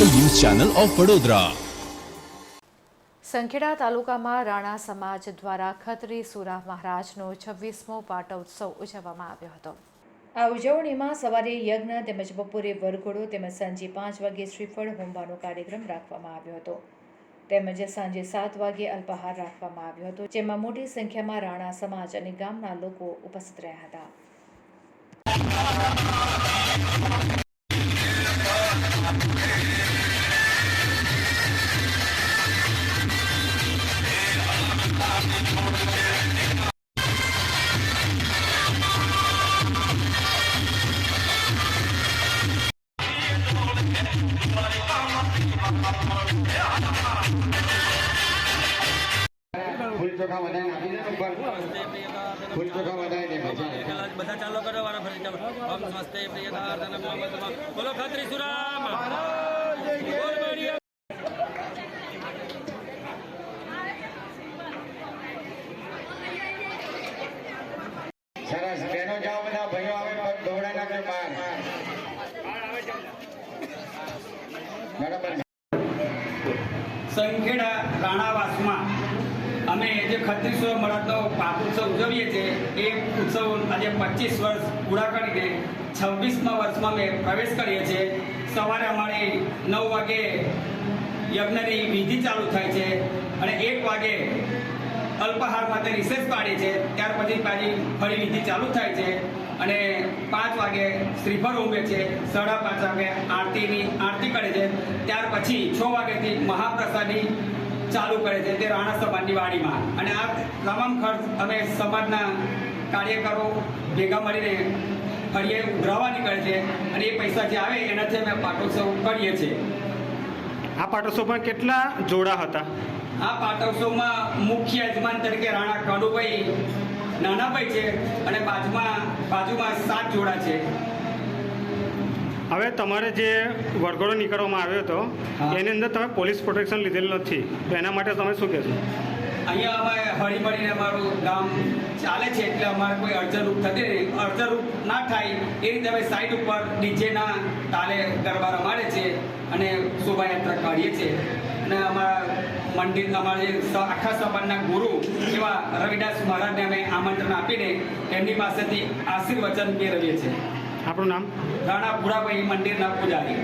Channel of Vadodara. Sankheda તાલુકામાં રાણા સમાજ દ્વારા ખત્રી સુરા મહારાજનો છવ્વીસમો પાટોત્સવ ઉજવવામાં આવ્યો હતો. આ ઉજવણીમાં સવારે યજ્ઞ તેમજ બપોરે વરઘોડો તેમજ સાંજે પાંચ વાગે શ્રીફળ હોમવાનો કાર્યક્રમ રાખવામાં આવ્યો હતો. તેમજ સાંજે સાત વાગે અલ્પાહાર રાખવામાં આવ્યો હતો, જેમાં મોટી સંખ્યામાં રાણા સમાજ અને ગામના લોકો ઉપસ્થિત રહ્યા હતા. ફૂલ ચોખા વધારે આપી દે ઉપર. ફૂલ ચોખા વધારે બધા ચાલો કરો વાળા ફરી ચાલો. ઓમ સ્વસ્તે પ્રિયદાર્દન બોલો ખત્રી સુરામ. બોલ. સરસ. બહેનો જાઓ બધા ભાઈઓ આવે પણ દોડા નાખે બહાર બરાબર સંખેડા રાણાવાસમાં અમે જે ખત્રીસો મળદનો પાક ઉત્સવ ઉજવીએ છીએ, એ ઉત્સવ આજે પચીસ વર્ષ પૂરા કરીને છવ્વીસમા વર્ષમાં અમે પ્રવેશ કરીએ છીએ. સવારે અમારી નવ વાગે યજ્ઞની વિધિ ચાલુ થાય છે અને એક વાગે અલ્પાહાર માટે રિસેસ પાડે છે ત્યાર પછી પાછી ફરી વિધિ ચાલુ થાય છે. અને પાંચ વાગે શ્રીફળ ઉમે છે. સાડા પાંચ વાગે આરતીની આરતી કરે છે. ત્યાર પછી છ વાગ્યાથી મહાપ્રસાદી ચાલુ કરે છે તે રાણા સમાજની વાડીમાં. અને આ તમામ ખર્ચ અમે સમાજના કાર્યકરો ભેગા મળીને ફરીએ ઉઘરાવા નીકળે છે. અને એ પૈસા જે આવે એનાથી અમે પાટોત્સવ કરીએ છીએ. આ પાટોત્સવમાં કેટલા જોડા હતા? આ પાટોત્સવમાં મુખ્ય યજમાન તરીકે રાણા કાળુભાઈ નાનાભાઈ છે અને બાજુમાં બાજુમાં સાત જોડા છે. હવે તમારે જે વરઘોડો નીકળવામાં આવ્યો હતો એની અંદર તમે પોલીસ પ્રોટેક્શન લીધેલ નથી. તો એના માટે તમે શું કહેશો? અહીંયા અમે હળીમળીને અમારું ગામ ચાલે છે એટલે અમારે કોઈ અડચણરૂપ થતી નહીં અડચણરૂપ ના થાય એ રીતે અમે સાઈડ ઉપર ડીજેના તાલે ગરબા રમાડે છે. અને શોભાયાત્રા કાઢીએ છીએ. અને અમારા મંદિર અમારા આખા સમાજના ગુરુ એવા રવિદાસ મહારાજને અમે આમંત્રણ આપીને એમની પાસેથી આશીર્વચન મેળવીએ છીએ. આપણું નામ? રાણા ભુરાભાઈ મંદિરના પૂજારી.